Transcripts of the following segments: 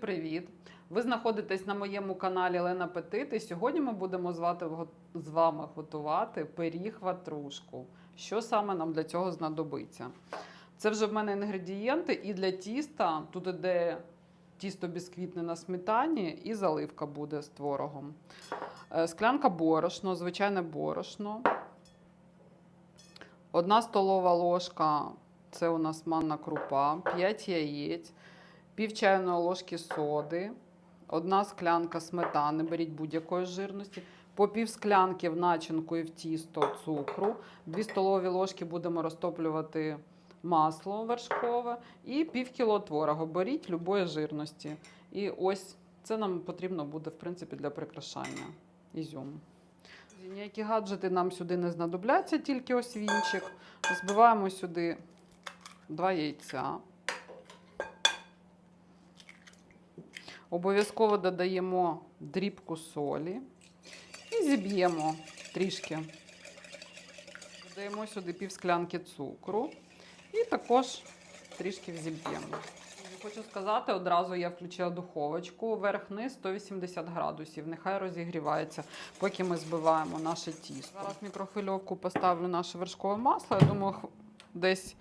привіт! Ви знаходитесь на моєму каналі Лена Петит, і сьогодні ми будемо з з вами готувати пиріг ватрушку. Що саме нам для цього знадобиться? Це вже в мене інгредієнти і для тіста. Тут іде тісто бісквітне на сметані і заливка буде з творогом. Е, Склянка борошно, звичайне борошно. Одна столова ложка це у нас манна крупа, 5 яєць, пів чайної ложки соди, одна склянка сметани, беріть будь-якої жирності, по пів склянки в начинку і в тісто цукру, 2 столові ложки будемо розтоплювати масло вершкове і пів кіло творогу. Беріть любої жирності. І ось це нам потрібно буде, в принципі, для прикрашання ізюм. Ніякі гаджети нам сюди не знадобляться, тільки ось вінчик. Збиваємо сюди два яйця. Обов'язково додаємо дрібку солі і зіб'ємо трішки. Додаємо сюди пів склянки цукру і також трішки взіб'ємо. Хочу сказати, одразу я включила духовочку верх-низ 180 градусів. Нехай розігрівається, поки ми збиваємо наше тісто. Зараз в мікрохвильовку поставлю наше вершкове масло. Я думаю, десь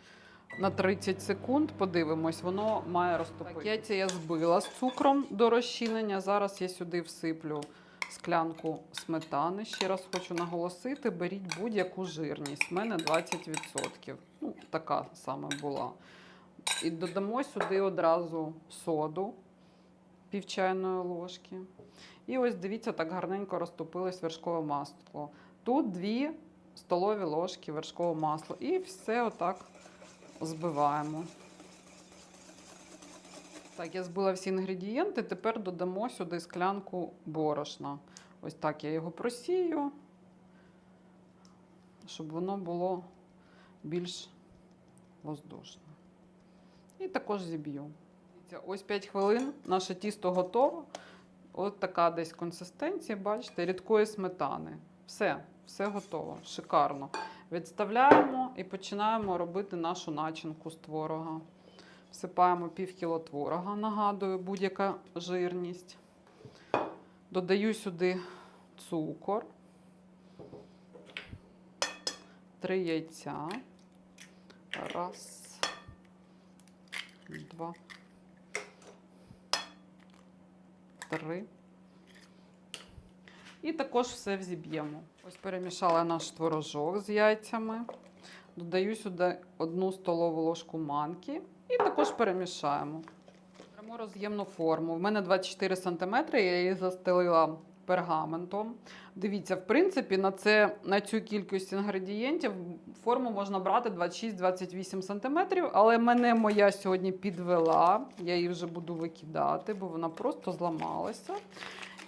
на 30 секунд подивимось, воно має розтопитися. Яйця я збила з цукром до розчинення. Зараз я сюди всиплю склянку сметани. Ще раз хочу наголосити: беріть будь-яку жирність. У мене 20%. Ну, така саме була. І додамо сюди одразу соду пів чайної ложки. І ось дивіться, так гарненько розтопилось вершкове масло. Тут дві столові ложки вершкового масла. І все отак збиваємо. Так, я збила всі інгредієнти. Тепер додамо сюди склянку борошна. Ось так я його просію, щоб воно було більш воздушне. І також зіб'ю. Ось 5 хвилин наше тісто готово. Ось така десь консистенція, бачите, рідкої сметани. Все, все готово, шикарно. Відставляємо і починаємо робити нашу начинку з творога. Всипаємо пів кіло творога, нагадую, будь-яка жирність. Додаю сюди цукор, три яйця. Раз, два, три. І також все взіб'ємо. Ось перемішала наш творожок з яйцями. Додаю сюди одну столову ложку манки і також перемішаємо. Беремо роз'ємну форму. В мене 24 см, я її застелила пергаментом. Дивіться, в принципі, на, це, на цю кількість інгредієнтів форму можна брати 26-28 см, але мене моя сьогодні підвела. Я її вже буду викидати, бо вона просто зламалася.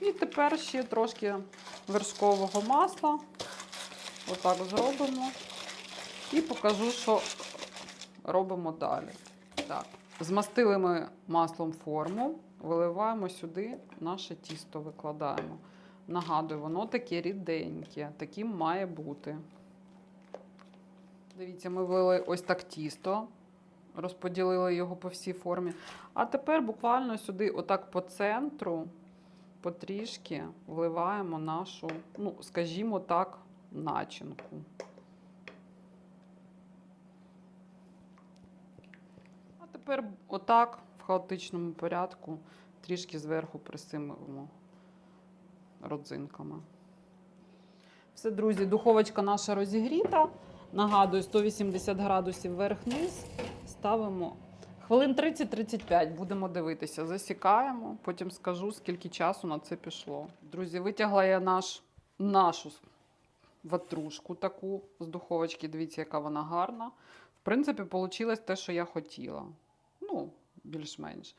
І тепер ще трошки вершкового масла. Отак зробимо. І покажу, що робимо далі. Так. Змастили ми маслом форму, виливаємо сюди наше тісто, викладаємо. Нагадую, воно таке ріденьке, таким має бути. Дивіться, ми ввели ось так тісто, розподілили його по всій формі. А тепер буквально сюди, отак по центру, потрішки вливаємо нашу, ну, скажімо так, начинку. А тепер отак в хаотичному порядку трішки зверху присимуємо родзинками. Все, друзі, духовочка наша розігріта. Нагадую, 180 градусів вверх-низ. Ставимо хвилин 30-35. Будемо дивитися. Засікаємо, потім скажу, скільки часу на це пішло. Друзі, витягла я наш, нашу ватрушку таку з духовочки. Дивіться, яка вона гарна. В принципі, вийшло те, що я хотіла. Більш-менш.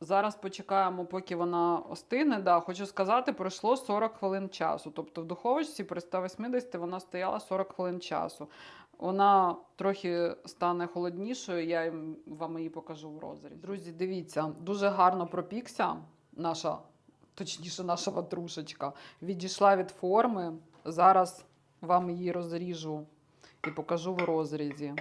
Зараз почекаємо, поки вона остине. Да, хочу сказати, пройшло 40 хвилин часу. Тобто в духовочці при 180 вона стояла 40 хвилин часу. Вона трохи стане холоднішою, я вам її покажу в розрізі. Друзі, дивіться, дуже гарно пропікся наша, точніше, наша ватрушечка. Відійшла від форми. Зараз вам її розріжу і покажу в розрізі.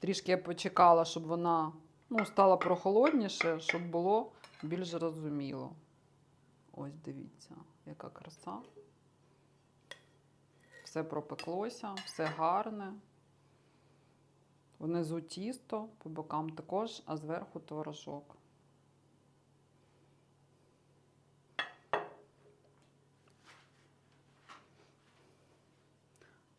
Трішки я почекала, щоб вона ну, стало прохолодніше, щоб було більш зрозуміло. Ось дивіться, яка краса. Все пропеклося, все гарне. Внизу тісто, по бокам також, а зверху творожок.